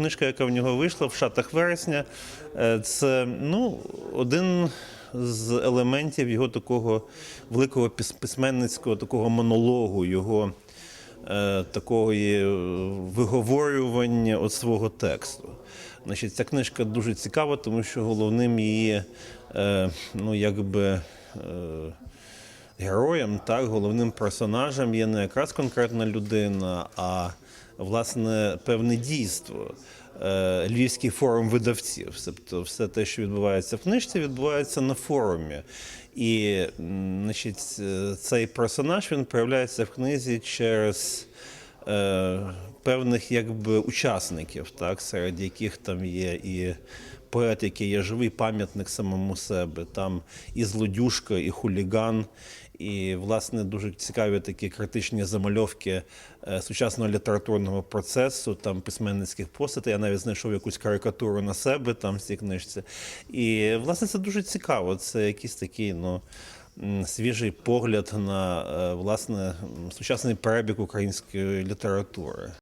книжка, яка в нього вийшла в шатах вересня, е, це ну, один з елементів його такого великого пис- письменницького такого монологу, його е, такого е, виговорювання от свого тексту. Значить, ця книжка дуже цікава, тому що головним її, ну, якби. Героєм, так, головним персонажем є не якраз конкретна людина, а власне певне дійство. Е, Львівський форум видавців. Тобто все те, що відбувається в книжці, відбувається на форумі. І значить, е, цей персонаж він проявляється в книзі через певних якби, учасників, так, серед яких там є і поет, який є живий пам'ятник самому себе, там і злодюшка, і хуліган, і власне дуже цікаві такі критичні замальовки е, сучасного літературного процесу, там письменницьких постатей. Я навіть знайшов якусь карикатуру на себе там в цій книжці. І власне це дуже цікаво. Це якийсь такий, ну. Свіжий погляд на е, власне сучасний перебіг української літератури.